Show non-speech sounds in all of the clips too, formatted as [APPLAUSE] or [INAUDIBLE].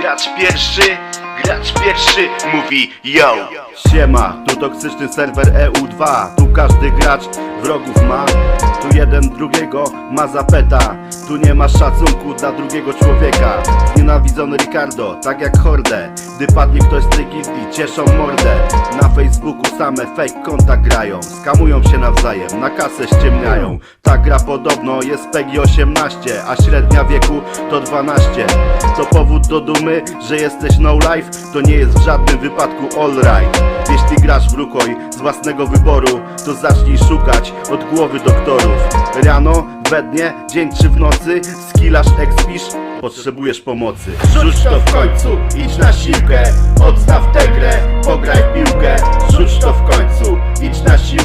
Gracz pierwszy, gracz pierwszy mówi yo. Siema, tu toksyczny serwer EU2 Tu każdy gracz wrogów ma. Tu jeden drugiego ma zapeta. Tu nie ma szacunku dla drugiego człowieka. Znienawidzony Ricardo, tak jak Hordę. Gdy padnie ktoś z tej cieszą mordę. Na Facebooku same fake konta grają. Skamują się nawzajem, na kasę ściemniają. Ta gra podobno jest PEGI 18 A średnia wieku to 12 To powód do dumy, że jesteś no life To nie jest w żadnym wypadku alright Jeśli grasz w Rukoj z własnego wyboru To zacznij szukać od głowy doktorów. Rano, we dnie, dzień czy w nocy Skillasz, expisz, potrzebujesz pomocy. Rzuć to w końcu, idź na siłkę. Odstaw tę grę, pograj w piłkę. Rzuć to w końcu, idź na siłkę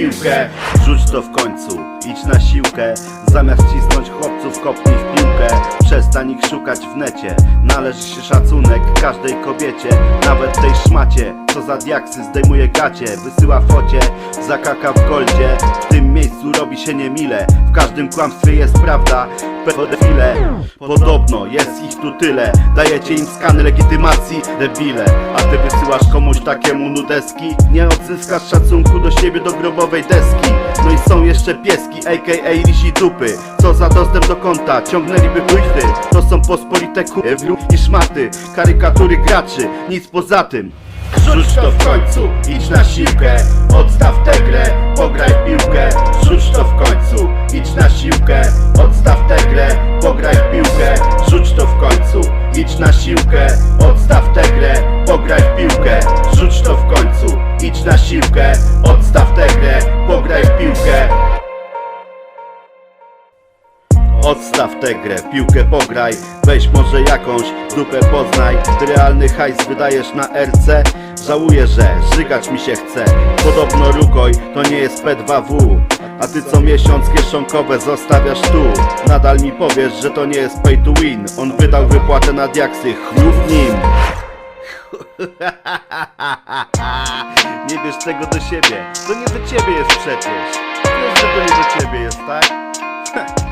piłkę. Rzuć to w końcu, idź na siłkę. Zamiast cisnąć chłopców kopnij w piłkę. Przestań ich szukać w necie. Należy się szacunek każdej kobiecie. Nawet tej szmacie Co za diaksy zdejmuje gacie. Wysyła focie, zakaka w goldzie. W tym miejscu robi się niemile. W każdym kłamstwie jest prawda Pedofile Podobno jest ich tu tyle. Dajecie im skany legitymacji Debile. A ty wysyłasz komuś takiemu nudeski? Nie odzyskasz szacunku do siebie do grobowej deski. No i są jeszcze pieski aka lisi dupy. Co za dostęp do konta? Ciągnęliby pójty To są pospolite ku... i szmaty. Karykatury graczy, nic poza tym. Rzuć to w końcu, idź na siłkę. Odstaw To w końcu, idź na siłkę Odstaw tę grę, pograj w piłkę. Odstaw tę grę, piłkę pograj. Weź może jakąś dupę poznaj. Ty realny hajs wydajesz na RC Żałuję, że żygać mi się chce. Podobno Rukoj to nie jest P2W A ty co miesiąc kieszonkowe zostawiasz tu. Nadal mi powiesz, że to nie jest pay to win. On wydał wypłatę na diaksy, chmów nim [LAUGHS] Nie bierz tego do siebie, to nie do ciebie jest przecież Wiesz, że to nie do ciebie jest, tak? [LAUGHS]